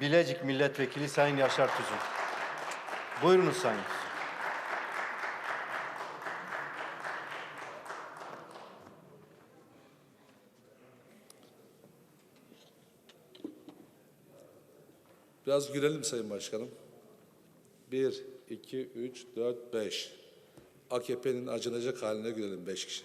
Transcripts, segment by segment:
Bilecik Milletvekili Sayın Yaşar Tuzun. Buyurunuz Sayın Tuzun. Biraz gülelim Sayın Başkanım. Bir, iki, üç, dört, beş. AKP'nin acınacak haline gülelim beş kişi.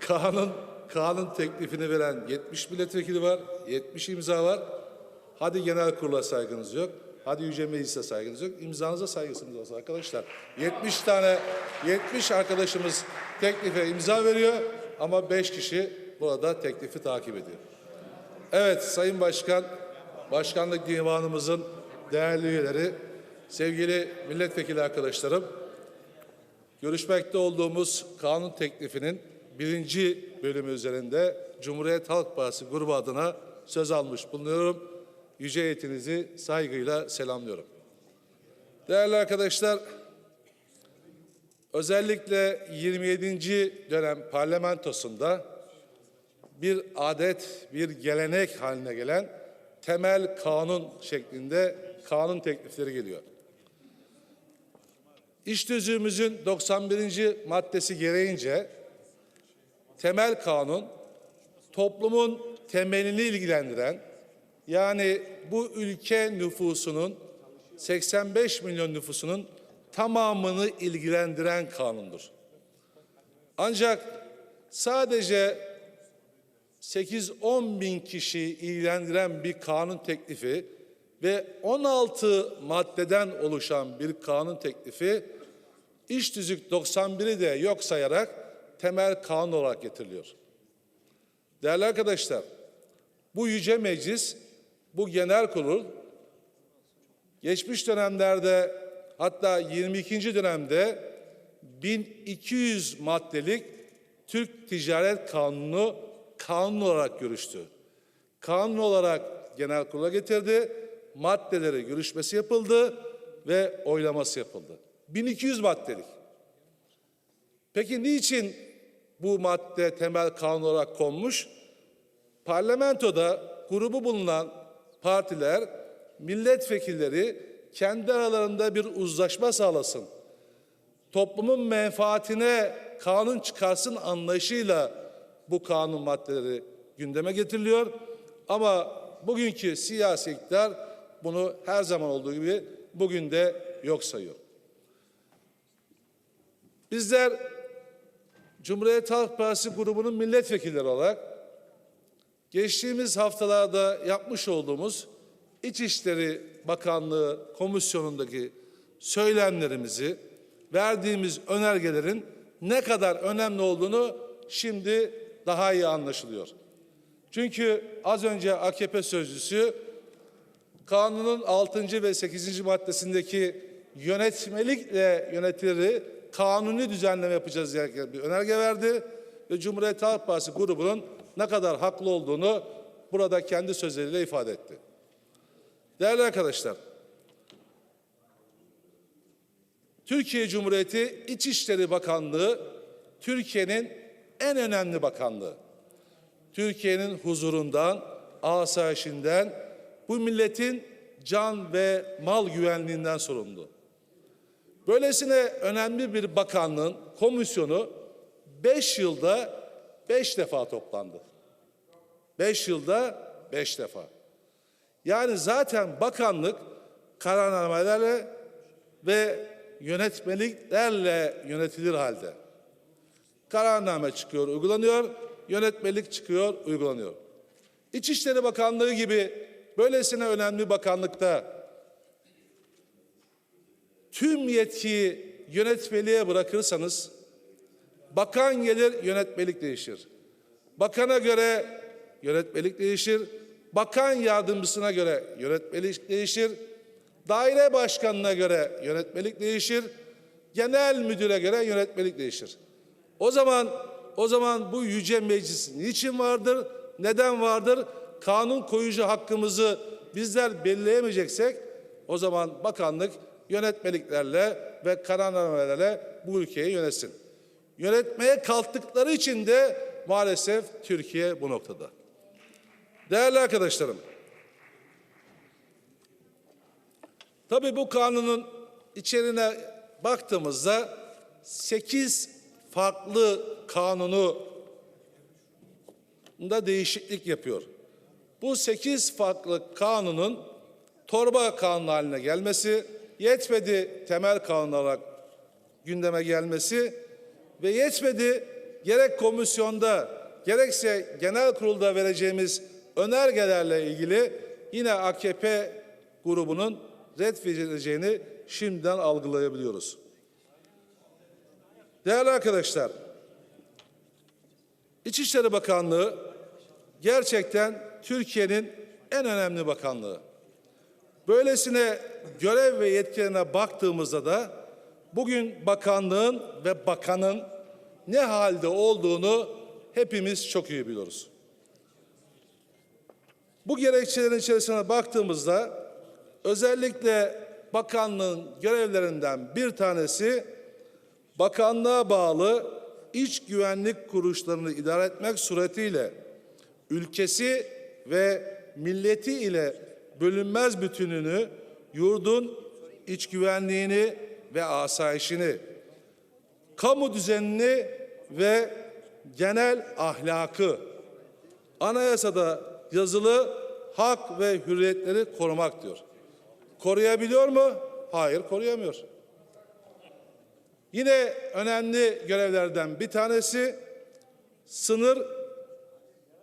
Kaan'ın Kaan'ın teklifini veren 70 milletvekili var, 70 imza var. Hadi genel kurula saygınız yok. Hadi Yüce Meclis'e saygınız yok. İmzanıza saygısınız olsun arkadaşlar. 70 tane 70 arkadaşımız teklife imza veriyor ama 5 kişi burada teklifi takip ediyor. Evet Sayın Başkan, Başkanlık Divanımızın değerli üyeleri, sevgili milletvekili arkadaşlarım, görüşmekte olduğumuz kanun teklifinin birinci bölümü üzerinde Cumhuriyet Halk Partisi grubu adına söz almış bulunuyorum. Yüce heyetinizi saygıyla selamlıyorum. Değerli arkadaşlar, özellikle 27. dönem parlamentosunda bir adet, bir gelenek haline gelen temel kanun şeklinde kanun teklifleri geliyor. İş tüzüğümüzün 91. maddesi gereğince temel kanun toplumun temelini ilgilendiren yani bu ülke nüfusunun 85 milyon nüfusunun tamamını ilgilendiren kanundur. Ancak sadece 8-10 bin kişi ilgilendiren bir kanun teklifi ve 16 maddeden oluşan bir kanun teklifi İş tüzük 91'i de yok sayarak temel kanun olarak getiriliyor. Değerli arkadaşlar, bu yüce meclis, bu genel kurul geçmiş dönemlerde hatta 22. dönemde 1200 maddelik Türk Ticaret Kanunu kanun olarak görüştü. Kanun olarak genel kurula getirdi. Maddeleri görüşmesi yapıldı ve oylaması yapıldı. 1200 maddelik. Peki niçin bu madde temel kanun olarak konmuş? Parlamentoda grubu bulunan partiler, milletvekilleri kendi aralarında bir uzlaşma sağlasın. Toplumun menfaatine kanun çıkarsın anlayışıyla bu kanun maddeleri gündeme getiriliyor. Ama bugünkü siyasi iktidar bunu her zaman olduğu gibi bugün de yok sayıyor. Bizler Cumhuriyet Halk Partisi grubunun milletvekilleri olarak geçtiğimiz haftalarda yapmış olduğumuz İçişleri Bakanlığı komisyonundaki söylemlerimizi, verdiğimiz önergelerin ne kadar önemli olduğunu şimdi daha iyi anlaşılıyor. Çünkü az önce AKP sözcüsü kanunun 6. ve 8. maddesindeki yönetmelikle yönetileri kanuni düzenleme yapacağız diye bir önerge verdi ve Cumhuriyet Halk Partisi grubunun ne kadar haklı olduğunu burada kendi sözleriyle ifade etti. Değerli arkadaşlar, Türkiye Cumhuriyeti İçişleri Bakanlığı Türkiye'nin en önemli bakanlığı. Türkiye'nin huzurundan, asayişinden, bu milletin can ve mal güvenliğinden sorumlu. Böylesine önemli bir bakanlığın komisyonu beş yılda beş defa toplandı. Beş yılda beş defa. Yani zaten bakanlık kararnamelerle ve yönetmeliklerle yönetilir halde. Kararname çıkıyor, uygulanıyor, yönetmelik çıkıyor, uygulanıyor. İçişleri Bakanlığı gibi böylesine önemli bakanlıkta tüm yetkiyi yönetmeliğe bırakırsanız bakan gelir yönetmelik değişir. Bakana göre yönetmelik değişir. Bakan yardımcısına göre yönetmelik değişir. Daire başkanına göre yönetmelik değişir. Genel müdüre göre yönetmelik değişir. O zaman o zaman bu yüce meclis niçin vardır? Neden vardır? Kanun koyucu hakkımızı bizler belirleyemeyeceksek o zaman bakanlık yönetmeliklerle ve kararnamelerle bu ülkeyi yönetsin. Yönetmeye kalktıkları için de maalesef Türkiye bu noktada. Değerli arkadaşlarım, tabii bu kanunun içeriğine baktığımızda 8 farklı kanunu da değişiklik yapıyor. Bu 8 farklı kanunun torba kanun haline gelmesi, yetmedi temel kanun olarak gündeme gelmesi ve yetmedi gerek komisyonda gerekse genel kurulda vereceğimiz önergelerle ilgili yine AKP grubunun red verileceğini şimdiden algılayabiliyoruz. Değerli arkadaşlar, İçişleri Bakanlığı gerçekten Türkiye'nin en önemli bakanlığı. Böylesine görev ve yetkilerine baktığımızda da bugün bakanlığın ve bakanın ne halde olduğunu hepimiz çok iyi biliyoruz. Bu gerekçelerin içerisine baktığımızda özellikle bakanlığın görevlerinden bir tanesi bakanlığa bağlı iç güvenlik kuruluşlarını idare etmek suretiyle ülkesi ve milleti ile bölünmez bütününü, yurdun iç güvenliğini ve asayişini, kamu düzenini ve genel ahlakı, anayasada yazılı hak ve hürriyetleri korumak diyor. Koruyabiliyor mu? Hayır, koruyamıyor. Yine önemli görevlerden bir tanesi sınır,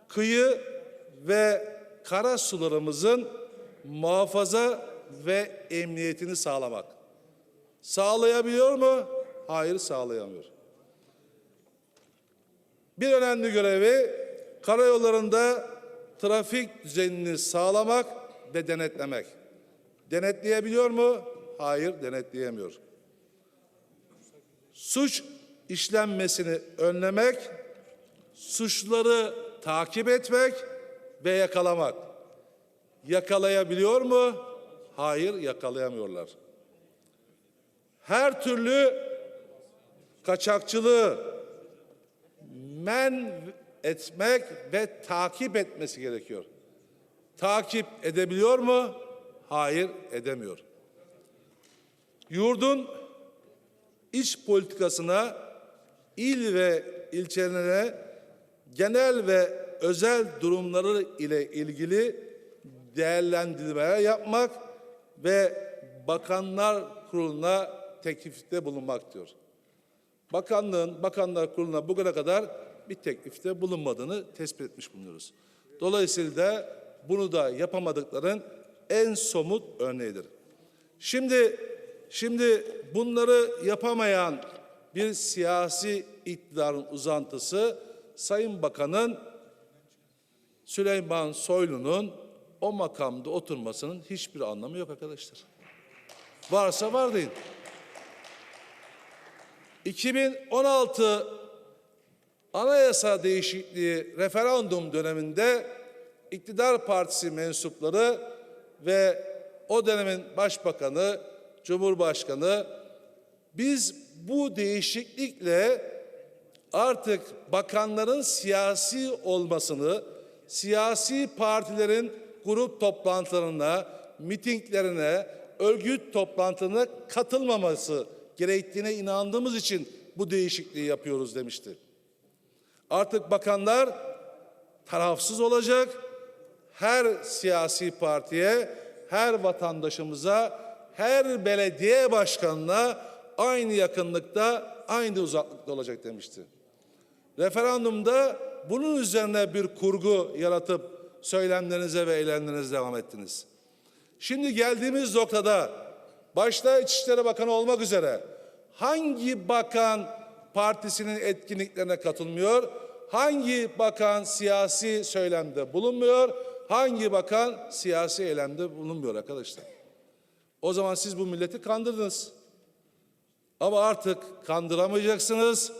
kıyı ve kara sularımızın muhafaza ve emniyetini sağlamak. Sağlayabiliyor mu? Hayır, sağlayamıyor. Bir önemli görevi karayollarında trafik düzenini sağlamak ve denetlemek. Denetleyebiliyor mu? Hayır, denetleyemiyor. Suç işlenmesini önlemek, suçları takip etmek ve yakalamak. Yakalayabiliyor mu? Hayır, yakalayamıyorlar. Her türlü kaçakçılığı men etmek ve takip etmesi gerekiyor. Takip edebiliyor mu? Hayır, edemiyor. Yurdun iç politikasına, il ve ilçelerine genel ve özel durumları ile ilgili değerlendirmeler yapmak ve Bakanlar Kurulu'na teklifte bulunmak diyor. Bakanlığın Bakanlar Kurulu'na bugüne kadar bir teklifte bulunmadığını tespit etmiş bulunuyoruz. Dolayısıyla bunu da yapamadıkların en somut örneğidir. Şimdi şimdi bunları yapamayan bir siyasi iktidarın uzantısı Sayın Bakan'ın Süleyman Soylu'nun o makamda oturmasının hiçbir anlamı yok arkadaşlar. Varsa var deyin. 2016 anayasa değişikliği referandum döneminde iktidar partisi mensupları ve o dönemin başbakanı, cumhurbaşkanı biz bu değişiklikle artık bakanların siyasi olmasını, siyasi partilerin grup toplantılarına, mitinglerine, örgüt toplantılarına katılmaması gerektiğine inandığımız için bu değişikliği yapıyoruz demişti. Artık bakanlar tarafsız olacak. Her siyasi partiye, her vatandaşımıza, her belediye başkanına aynı yakınlıkta, aynı uzaklıkta olacak demişti. Referandumda bunun üzerine bir kurgu yaratıp söylemlerinize ve eylemlerinize devam ettiniz. Şimdi geldiğimiz noktada başta İçişleri Bakanı olmak üzere hangi bakan partisinin etkinliklerine katılmıyor? Hangi bakan siyasi söylemde bulunmuyor? Hangi bakan siyasi eylemde bulunmuyor arkadaşlar? O zaman siz bu milleti kandırdınız. Ama artık kandıramayacaksınız.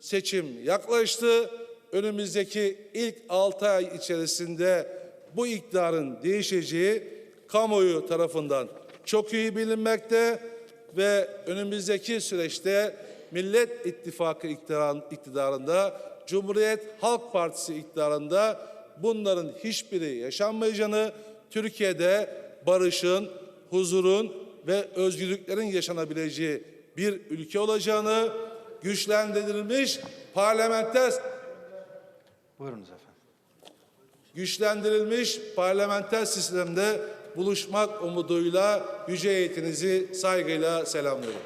Seçim yaklaştı. Önümüzdeki ilk 6 ay içerisinde bu iktidarın değişeceği kamuoyu tarafından çok iyi bilinmekte ve önümüzdeki süreçte Millet İttifakı iktidar- iktidarında Cumhuriyet Halk Partisi iktidarında bunların hiçbiri yaşanmayacağını, Türkiye'de barışın, huzurun ve özgürlüklerin yaşanabileceği bir ülke olacağını, güçlendirilmiş parlamenter Buyurunuz efendim. güçlendirilmiş parlamenter sistemde buluşmak umuduyla yüce heyetinizi saygıyla selamlıyorum.